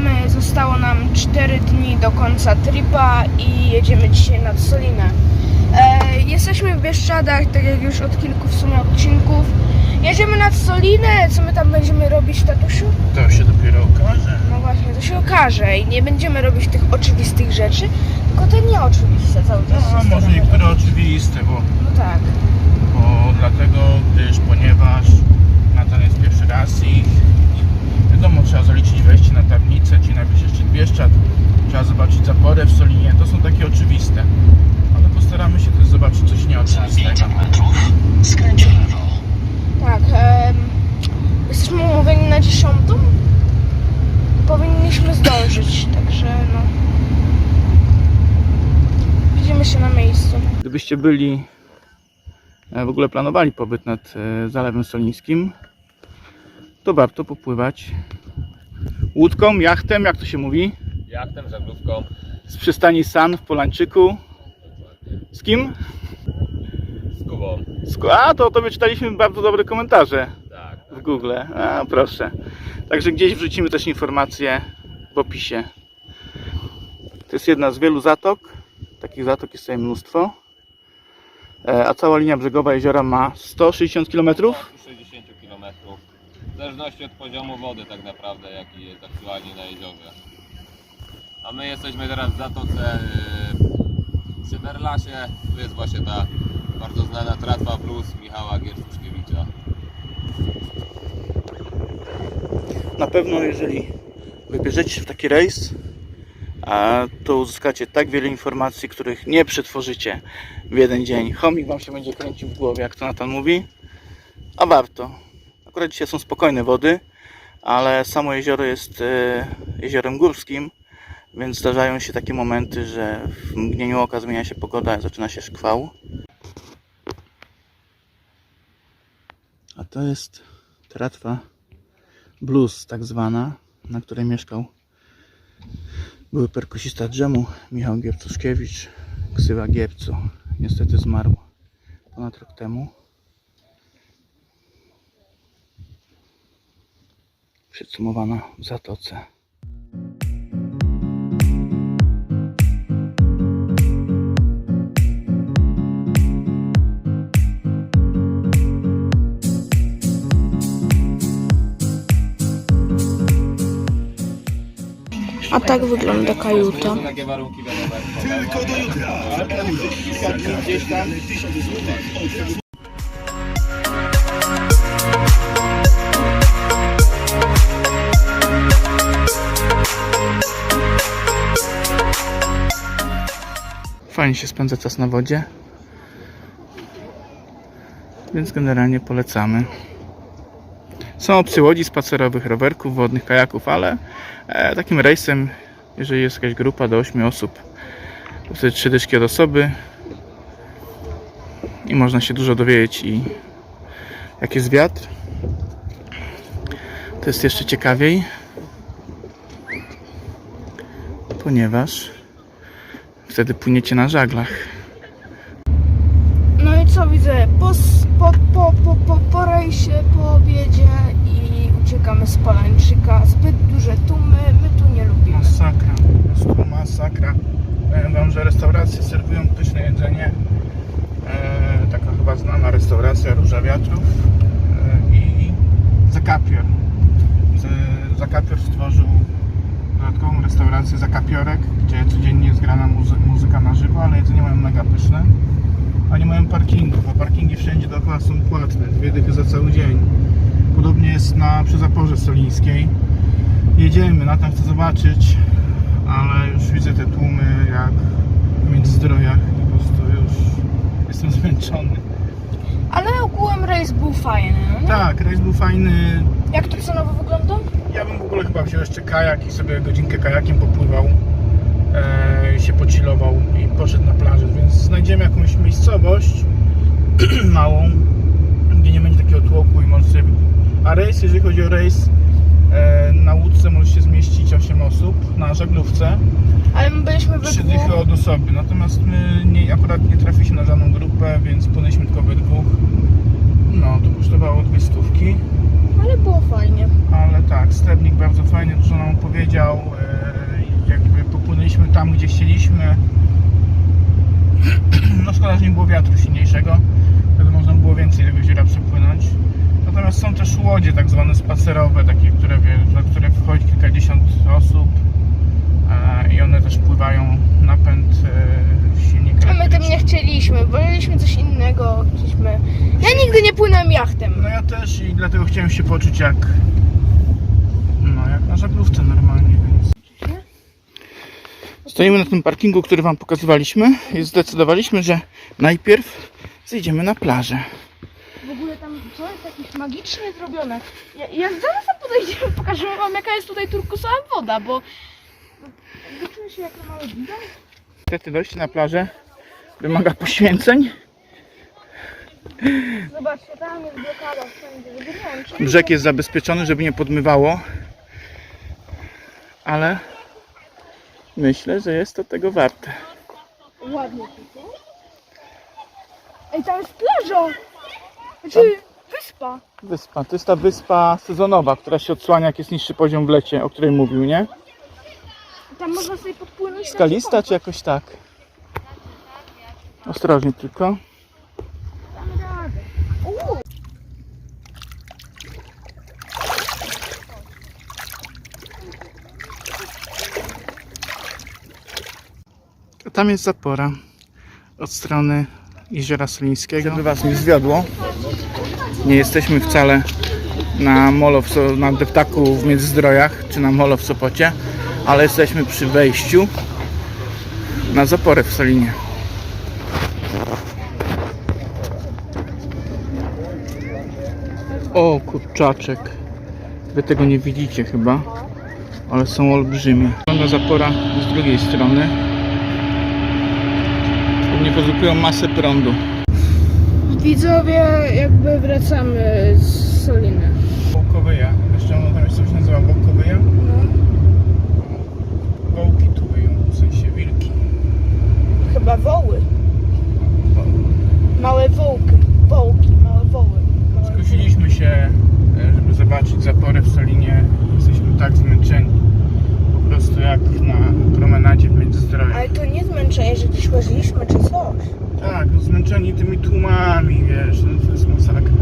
witamy. Zostało nam 4 dni do końca tripa i jedziemy dzisiaj nad Solinę. E, jesteśmy w Bieszczadach, tak jak już od kilku w sumie odcinków. Jedziemy nad Solinę, co my tam będziemy robić, tatusiu? To się dopiero okaże. No właśnie, to się okaże i nie będziemy robić tych oczywistych rzeczy, tylko te nieoczywiste cały czas. No, może niektóre oczywiste, bo, No tak. bo dlatego, gdyż ponieważ Natan jest pierwszy raz i wiadomo, trzeba zaliczyć wejście na tablicę, ci najwyższy szczyt Bieszczad, trzeba zobaczyć zaporę w Solinie, to są takie oczywiste. Ale postaramy się też zobaczyć coś Za nieoczywistego. 500 metrów skręć w lewo. Tak, em, jesteśmy umówieni na dziesiątą. Powinniśmy zdążyć, także no. Widzimy się na miejscu. Gdybyście byli, e, w ogóle planowali pobyt nad e, Zalewem Solińskim, to warto popływać łódką, jachtem, jak to się mówi, Jachtem, żaglówką. z przystani San w Polańczyku. Z kim? Z Kubą. Z, a, to o tobie czytaliśmy bardzo dobre komentarze Tak. w Google. A, proszę. Także gdzieś wrzucimy też informacje w opisie. To jest jedna z wielu zatok. Takich zatok jest tutaj mnóstwo. E, A cała linia brzegowa jeziora ma 160 km. 60 km. Zależności od poziomu wody tak naprawdę, jaki jest aktualnie na jeziorze. A my jesteśmy teraz w zatoce yy, przy Berlasie. Tu jest właśnie ta bardzo znana tratwa plus Michała Giercuszkiewicza. Na pewno jeżeli wybierzecie się w taki rejs, a to uzyskacie tak wiele informacji, których nie przetworzycie w jeden dzień. Chomik Wam się będzie kręcił w głowie, jak to Natan mówi, a warto. Akurat dzisiaj są spokojne wody, ale samo jezioro jest e, jeziorem górskim, więc zdarzają się takie momenty, że w mgnieniu oka zmienia się pogoda, zaczyna się szkwał. A to jest tratwa Blues tak zwana, na której mieszkał były perkusista dżemu Michał Giercuszkiewicz, ksywa Giepcu. Niestety zmarł ponad rok temu. Przycumowana w Zatoce. A tak wygląda kajuta. Tylko do jutra. Gdzieś tam Fajnie się spędza czas na wodzie. Więc generalnie polecamy. Są opcje łodzi spacerowych, rowerków, wodnych, kajaków, ale e, takim rejsem, jeżeli jest jakaś grupa do 8 osób, to wtedy trzy dyszki od osoby i można się dużo dowiedzieć i jak jest wiatr to jest jeszcze ciekawiej ponieważ wtedy płyniecie na żaglach No i co widzę? Po, po, po, po, po, po rejsie, po obiedzie i uciekamy z Polańczyka. Zbyt duże tłumy, my tu nie lubimy. masakra, po prostu masakra powiem wam, że restauracje serwują pyszne jedzenie e, taka chyba znana restauracja Róża Wiatrów e, i Zakapior dodatkową restaurację Zakapiorek, gdzie codziennie jest grana muzy- muzyka na żywo, ale jedzenie mają mega pyszne. A nie mają parkingów, a parkingi wszędzie dookoła są płatne, dwie dychy za cały dzień. Podobnie jest na przy Zaporze Solińskiej. Jedziemy, na tam chcę zobaczyć ale już widzę te tłumy jak w Międzyzdrojach. Po prostu już jestem zmęczony. Ale ogółem rejs był fajny. No? nie? Tak, rejs był fajny. Jak to cenowo wygląda? Ja bym w ogóle chyba wziął jeszcze kajak i sobie godzinkę kajakiem popływał, e, się pocilował i poszedł na plażę, więc znajdziemy jakąś miejscowość małą, gdzie nie będzie takiego tłoku i może sobie... A rejs, jeżeli chodzi o rejs na łódce może się zmieścić 8 osób na żaglówce. Ale my byliśmy we Trzy dychy dwóch. od osoby. Natomiast my nie, akurat nie trafiliśmy na żadną grupę, więc płynęliśmy tylko we dwóch. No, to kosztowało dwie stówki. Ale było fajnie. Ale tak, stewnik bardzo fajny, dużo nam powiedział. e, Jakby popłynęliśmy tam, gdzie chcieliśmy. No szkoda, że nie było wiatru silniejszego. Wtedy można było więcej tego jeziora przepłynąć. Natomiast są też łodzie tak zwane spacerowe, takie, które, na które wchodzi kilkadziesiąt osób. e, I one też pływają napęd e, silnika. A my tym nie chcieliśmy, woleliśmy coś innego. Chcieliśmy... Ja nigdy nie płynąłem jachtem. No ja też i dlatego chciałem się poczuć jak no jak na żaglówce normalnie, więc. Stoimy na tym parkingu, który wam pokazywaliśmy i zdecydowaliśmy, że najpierw zejdziemy na plażę. Ogóle tam co jest jakieś magicznie zrobione. Ja, ja zaraz tam podejdziemy, pokażemy wam jaka jest tutaj turkusowa woda, bo czuję się jak na małe widok. Niestety dojście na plażę wymaga poświęceń. Zobaczcie, tam jest blokada wszędzie, żeby nie wiem, czy... Brzeg jest zabezpieczony, żeby nie podmywało. Ale myślę, że jest to tego warte. Ładnie tu, Ej, tam jest plaża! Znaczy, wyspa. Wyspa. To jest ta wyspa sezonowa, która się odsłania jak jest niższy poziom w lecie, o której mówił, nie? Tam można sobie podpłynąć. na Skalista czy jakoś tak? Ostrożnie tylko. Damy radę. Uuu, Tam jest zapora od strony jeziora Solińskiego. Żeby was nie zwiodło, nie jesteśmy wcale na molo w, na deptaku w Międzyzdrojach czy na molo w Sopocie, ale jesteśmy przy wejściu na zaporę w Solinie. O kurczaczek. Wy tego nie widzicie chyba, ale są olbrzymie. Wygląda zapora z drugiej strony. Nie produkują masę prądu. Widzowie, jakby wracamy z Soliny. Wołkowyja. Jeszcze ono tam jest coś nazywa Wołkowyja? Wołki tu wyją, w sensie wilki. Chyba woły. Małe wołki. Wołki, małe woły. Małe Skusiliśmy się, e, żeby zobaczyć zaporę w Solinie. Jesteśmy tak zmęczeni. Po prostu jak na promenadzie w Międzyzdroju. Ale to nie zmęczenie, że gdzieś łaziliśmy czy. Tak, no zmęczeni tymi tłumami, wiesz, no to jest masakra.